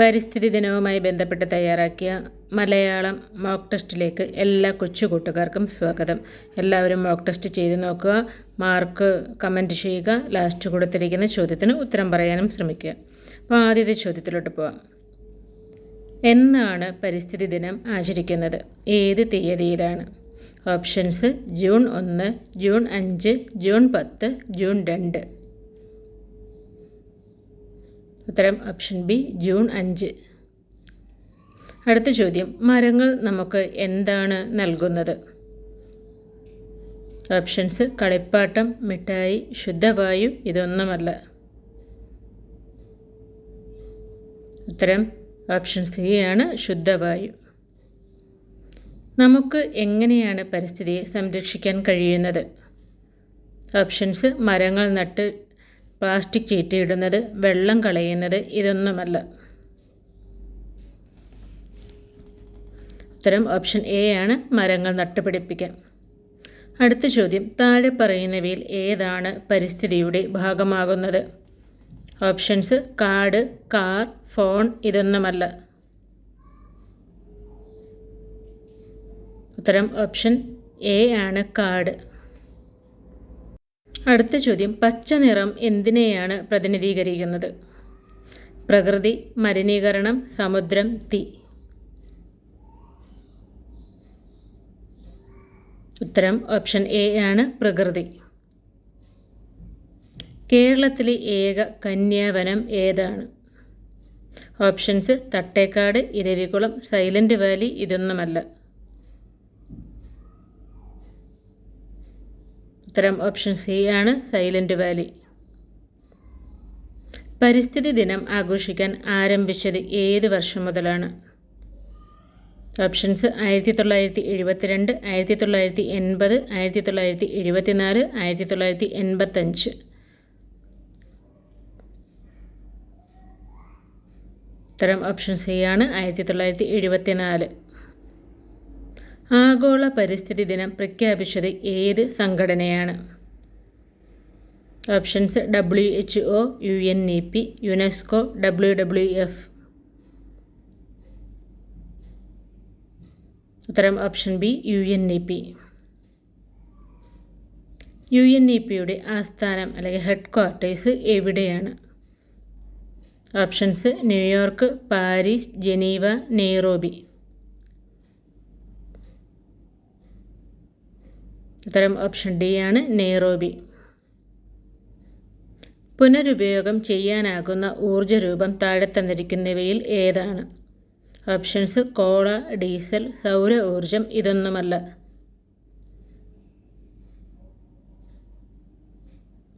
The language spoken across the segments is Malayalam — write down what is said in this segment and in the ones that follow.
പരിസ്ഥിതി ദിനവുമായി ബന്ധപ്പെട്ട് തയ്യാറാക്കിയ മലയാളം മോക്ക് ടെസ്റ്റിലേക്ക് എല്ലാ കൊച്ചു കൂട്ടുകാർക്കും സ്വാഗതം. എല്ലാവരും മോക്ക് ടെസ്റ്റ് ചെയ്ത് നോക്കുക മാർക്ക് കമന്റ് ചെയ്യുക ലാസ്റ്റ് കൊടുത്തിരിക്കുന്ന ചോദ്യത്തിന് ഉത്തരം പറയാനും ശ്രമിക്കുക. അപ്പോൾ ആദ്യത്തെ ചോദ്യത്തിലോട്ട് പോവാം. എന്നാണ് പരിസ്ഥിതി ദിനം ആചരിക്കുന്നത്? ഏത് തീയതിയിലാണ്? ഓപ്ഷൻസ് ജൂൺ ഒന്ന് ജൂൺ അഞ്ച് ജൂൺ പത്ത് ജൂൺ രണ്ട്. ഉത്തരം ഓപ്ഷൻ ബി ജൂൺ അഞ്ച്. അടുത്ത ചോദ്യം മരങ്ങൾ നമുക്ക് എന്താണ് നൽകുന്നത്? ഓപ്ഷൻസ് കളിപ്പാട്ടം മിഠായി ശുദ്ധവായു ഇതൊന്നുമല്ല. ഉത്തരം ഓപ്ഷൻ സി ആണ് ശുദ്ധവായു. നമുക്ക് എങ്ങനെയാണ് പരിസ്ഥിതിയെ സംരക്ഷിക്കാൻ കഴിയുന്നത്? ഓപ്ഷൻസ് മരങ്ങൾ നട്ട് പ്ലാസ്റ്റിക് ചീറ്റയിടുന്നത് വെള്ളം കളയുന്നത് ഇതൊന്നുമല്ല. ഉത്തരം ഓപ്ഷൻ എ ആണ് മരങ്ങൾ നട്ടുപിടിപ്പിക്കാം അടുത്ത ചോദ്യം താഴെ പറയുന്നവയിൽ ഏതാണ് പരിസ്ഥിതിയുടെ ഭാഗമാകുന്നത്? ഓപ്ഷൻസ് കാട് കാർ ഫോൺ ഇതൊന്നുമല്ല. ഉത്തരം ഓപ്ഷൻ എ ആണ് കാട്. അടുത്ത ചോദ്യം പച്ച നിറം എന്തിനെയാണ് പ്രതിനിധീകരിക്കുന്നത്? പ്രകൃതി മലിനീകരണം സമുദ്രം തീ. ഉത്തരം ഓപ്ഷൻ എ ആണ് പ്രകൃതി. കേരളത്തിലെ ഏക കന്യാവനം ഏതാണ്? Options Thattekkad Eravikulam silent valley ഇതൊന്നുമല്ല. ഉത്തരം ഓപ്ഷൻ സി ആണ് സൈലന്റ് വാലി പരിസ്ഥിതി ദിനം ആഘോഷിക്കാൻ ആരംഭിച്ചത് ഏത് വർഷം മുതലാണ്? ഓപ്ഷൻസ് ആയിരത്തി തൊള്ളായിരത്തി എഴുപത്തിരണ്ട് ആയിരത്തി തൊള്ളായിരത്തി എൺപത് ആയിരത്തി തൊള്ളായിരത്തി എഴുപത്തിനാല് ആയിരത്തി തൊള്ളായിരത്തി എൺപത്തഞ്ച് ഉത്തരം ഓപ്ഷൻ സി ആണ് ആയിരത്തി തൊള്ളായിരത്തി എഴുപത്തിനാല് ആഗോള പരിസ്ഥിതി ദിനം പ്രഖ്യാപിച്ചത് ഏത് സംഘടനയാണ്? Options W H O U N E P UNESCO W W F ഉത്തരം option B U N E P. U N E പിയുടെ ആസ്ഥാനം അല്ലെങ്കിൽ ഹെഡ് ക്വാർട്ടേഴ്സ് എവിടെയാണ്? Options New York Paris Geneva Nairobi. ഉത്തരം ഓപ്ഷൻ ഡി ആണ് നെയ്റോബി. പുനരുപയോഗം ചെയ്യാനാകുന്ന ഊർജരൂപം താഴെ തന്നിരിക്കുന്നവയിൽ ഏതാണ്? ഓപ്ഷൻസ് കോള ഡീസൽ സൗര ഊർജം ഇതൊന്നുമല്ല.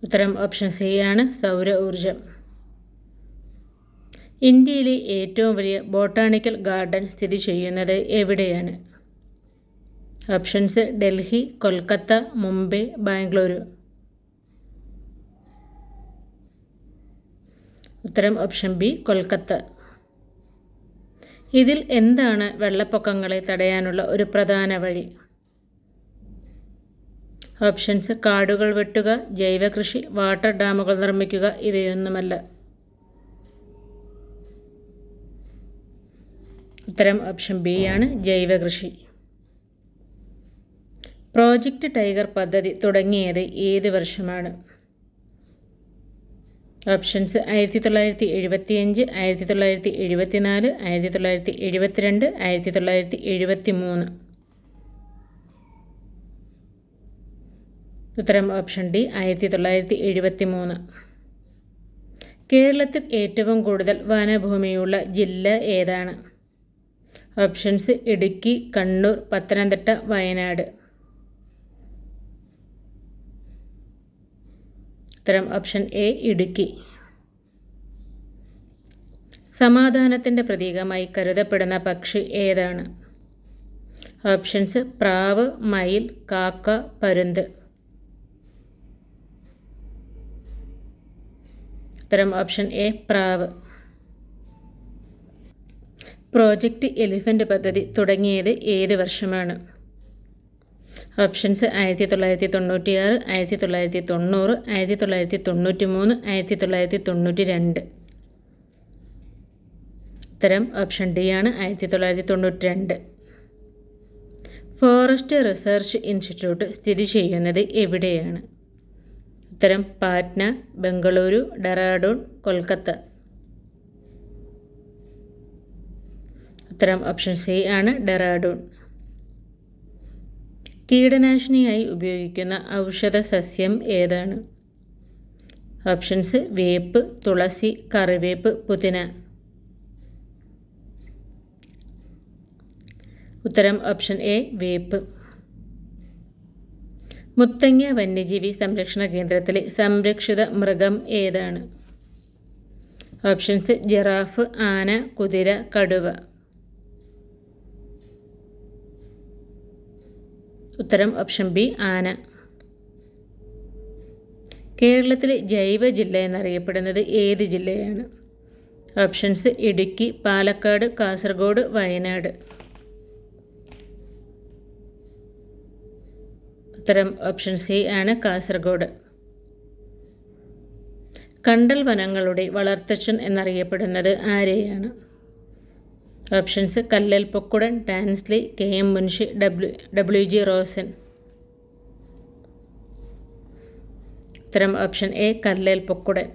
ഉത്തരം ഓപ്ഷൻ സി ആണ് സൗര ഊർജം ഇന്ത്യയിലെ ഏറ്റവും വലിയ ബോട്ടാണിക്കൽ ഗാർഡൻ സ്ഥിതി ചെയ്യുന്നത് എവിടെയാണ്? ഓപ്ഷൻസ് ഡൽഹി കൊൽക്കത്ത മുംബൈ ബാംഗ്ലൂരു. ഉത്തരം ഓപ്ഷൻ ബി കൊൽക്കത്ത. ഇതിൽ എന്താണ് വെള്ളപ്പൊക്കങ്ങളെ തടയാനുള്ള ഒരു പ്രധാന വഴി? ഓപ്ഷൻസ് കാടുകൾ വെട്ടുക ജൈവകൃഷി വാട്ടർ ഡാമുകൾ നിർമ്മിക്കുക ഇവയൊന്നുമല്ല. ഉത്തരം ഓപ്ഷൻ ബി ആണ് ജൈവകൃഷി പ്രോജക്റ്റ് ടൈഗർ പദ്ധതി തുടങ്ങിയത് ഏത് വർഷമാണ്? ഓപ്ഷൻസ് ആയിരത്തി തൊള്ളായിരത്തി എഴുപത്തി അഞ്ച് ആയിരത്തി തൊള്ളായിരത്തി എഴുപത്തി നാല് ആയിരത്തി തൊള്ളായിരത്തി എഴുപത്തിരണ്ട് ആയിരത്തി തൊള്ളായിരത്തി എഴുപത്തി മൂന്ന് ഉത്തരം ഓപ്ഷൻ ഡി ആയിരത്തി തൊള്ളായിരത്തി എഴുപത്തി മൂന്ന് കേരളത്തിൽ ഏറ്റവും കൂടുതൽ വനഭൂമിയുള്ള ജില്ല ഏതാണ്? ഓപ്ഷൻസ് ഇടുക്കി കണ്ണൂർ പത്തനംതിട്ട വയനാട്. ഉത്തരം ഓപ്ഷൻ എ ഇടുക്കി. സമാധാനത്തിന്റെ പ്രതീകമായി കരുതപ്പെടുന്ന പക്ഷി ഏതാണ്? ഓപ്ഷൻസ് പ്രാവ് മയിൽ കാക്ക പരുന്ത്. ഉത്തരം ഓപ്ഷൻ എ പ്രാവ്. പ്രോജക്റ്റ് എലിഫന്റ് പദ്ധതി തുടങ്ങിയത് ഏത് വർഷമാണ്? ഓപ്ഷൻസ് ആയിരത്തി തൊള്ളായിരത്തി തൊണ്ണൂറ്റി ആറ് ആയിരത്തി തൊള്ളായിരത്തി തൊണ്ണൂറ് ആയിരത്തി തൊള്ളായിരത്തി തൊണ്ണൂറ്റി മൂന്ന് ആയിരത്തി തൊള്ളായിരത്തി തൊണ്ണൂറ്റി രണ്ട് ഉത്തരം ഓപ്ഷൻ ഡി ആണ് ആയിരത്തി തൊള്ളായിരത്തി തൊണ്ണൂറ്റി രണ്ട് ഫോറസ്റ്റ് റിസർച്ച് ഇൻസ്റ്റിറ്റ്യൂട്ട് സ്ഥിതി ചെയ്യുന്നത് എവിടെയാണ്? ഉത്തരം പാറ്റ്ന ബംഗളൂരു ഡെറാഡൂൺ കൊൽക്കത്ത. ഉത്തരം ഓപ്ഷൻ സി ആണ് ഡെറാഡൂൺ. കീടനാശിനിയായി ഉപയോഗിക്കുന്ന ഔഷധ സസ്യം ഏതാണ്? ഓപ്ഷൻസ് വേപ്പ് തുളസി കറിവേപ്പ് പുതിന. ഉത്തരം ഓപ്ഷൻ എ വേപ്പ്. മുത്തങ്ങ വന്യജീവി സംരക്ഷണ കേന്ദ്രത്തിലെ സംരക്ഷിത മൃഗം ഏതാണ്? ഓപ്ഷൻസ് ജിറാഫ് ആന കുതിര കടുവ. ഉത്തരം ഓപ്ഷൻ ബി ആന. കേരളത്തിലെ ജൈവ ജില്ല എന്നറിയപ്പെടുന്നത് ഏത് ജില്ലയാണ്? ഓപ്ഷൻസ് ഇടുക്കി പാലക്കാട് കാസർഗോഡ് വയനാട്. ഉത്തരം ഓപ്ഷൻ സി ആണ് കാസർഗോഡ്. കണ്ടൽ വനങ്ങളുടെ വളർത്തച്ഛൻ എന്നറിയപ്പെടുന്നത് ആരെയാണ്? Options Kallen Pokkudan Tansley K M Munshi W W G Rosen. ഉത്തരം ഓപ്ഷൻ എ കല്ലൽ പൊക്കുടൻ.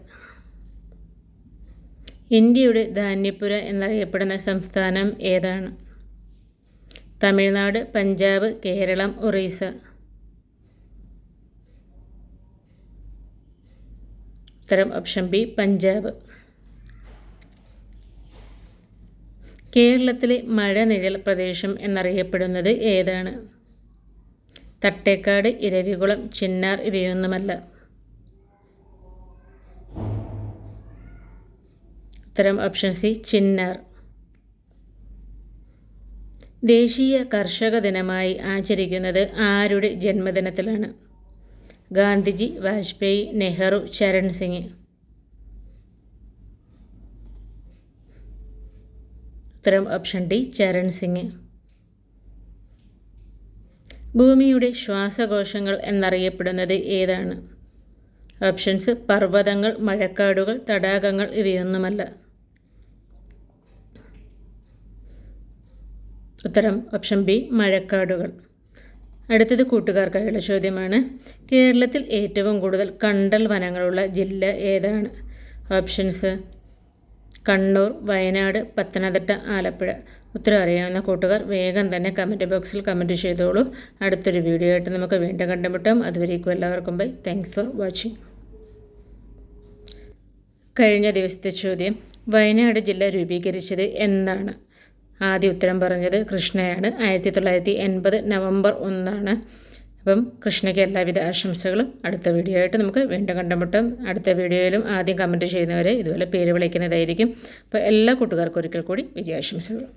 ഇന്ത്യയുടെ ധാന്യപ്പുര എന്നറിയപ്പെടുന്ന സംസ്ഥാനം ഏതാണ്? തമിഴ്നാട് പഞ്ചാബ് കേരളം ഒറീസ. ഉത്തരം ഓപ്ഷൻ ബി പഞ്ചാബ്. കേരളത്തിലെ മഴനിഴൽ പ്രദേശം എന്നറിയപ്പെടുന്നത് ഏതാണ്? തട്ടേക്കാട് ഇരവികുളം ചിന്നാർ ഇവയൊന്നുമല്ല. ഉത്തരം ഓപ്ഷൻ സി ചിന്നാർ. ദേശീയ കർഷക ദിനമായി ആചരിക്കുന്നത് ആരുടെ ജന്മദിനത്തിലാണ്? ഗാന്ധിജി വാജ്പേയി നെഹ്റു ചരൺ സിംഗ്. ഉത്തരം ഓപ്ഷൻ ഡി ചരൺ സിംഗ്. ഭൂമിയുടെ ശ്വാസകോശങ്ങൾ എന്നറിയപ്പെടുന്നത് ഏതാണ്? ഓപ്ഷൻസ് പർവതങ്ങൾ മഴക്കാടുകൾ തടാകങ്ങൾ ഇവയൊന്നുമല്ല. ഉത്തരം ഓപ്ഷൻ ബി മഴക്കാടുകൾ. അടുത്തത് കൂട്ടുകാർക്കായുള്ള ചോദ്യമാണ്. കേരളത്തിൽ ഏറ്റവും കൂടുതൽ കണ്ടൽ വനങ്ങളുള്ള ജില്ല ഏതാണ്? ഓപ്ഷൻസ് കണ്ണൂർ വയനാട് പത്തനംതിട്ട ആലപ്പുഴ. ഉത്തരം അറിയാവുന്ന കൂട്ടുകാർ വേഗം തന്നെ കമന്റ് ബോക്സിൽ കമന്റ് ചെയ്തോളൂ. അടുത്തൊരു വീഡിയോ ആയിട്ട് നമുക്ക് വീണ്ടും കണ്ടുമുട്ടാം. അതുവരേക്കും എല്ലാവർക്കും ബൈ താങ്ക്സ് ഫോർ വാച്ചിങ് കഴിഞ്ഞ ദിവസത്തെ ചോദ്യം വയനാട് ജില്ല രൂപീകരിച്ചത് എന്നാണ് ആദ്യ ഉത്തരം പറഞ്ഞത് കൃഷ്ണയാണ്. ആയിരത്തി തൊള്ളായിരത്തി എൺപത് നവംബർ ഒന്നാണ്. അപ്പം കൃഷ്ണയ്ക്ക് എല്ലാവിധ ആശംസകളും അടുത്ത വീഡിയോ ആയിട്ട് നമുക്ക് വീണ്ടും കണ്ടുമുട്ടും. അടുത്ത വീഡിയോയിലും ആദ്യം കമന്റ് ചെയ്യുന്നവരെ ഇതുപോലെ പേര് വിളിക്കുന്നതായിരിക്കും. അപ്പോൾ എല്ലാ കൂട്ടുകാർക്കും ഒരിക്കൽ കൂടി വിജയാശംസകളും